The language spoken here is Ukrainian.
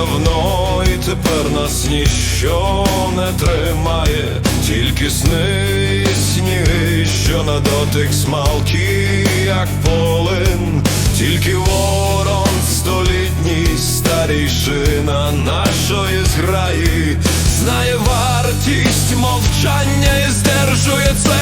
давно, і тепер нас ніщо не тримає, тільки сни, сніги, що на дотик смалки, як полин, тільки ворон столітній старійшина нашої зграї, знає вартість мовчання і здержує це.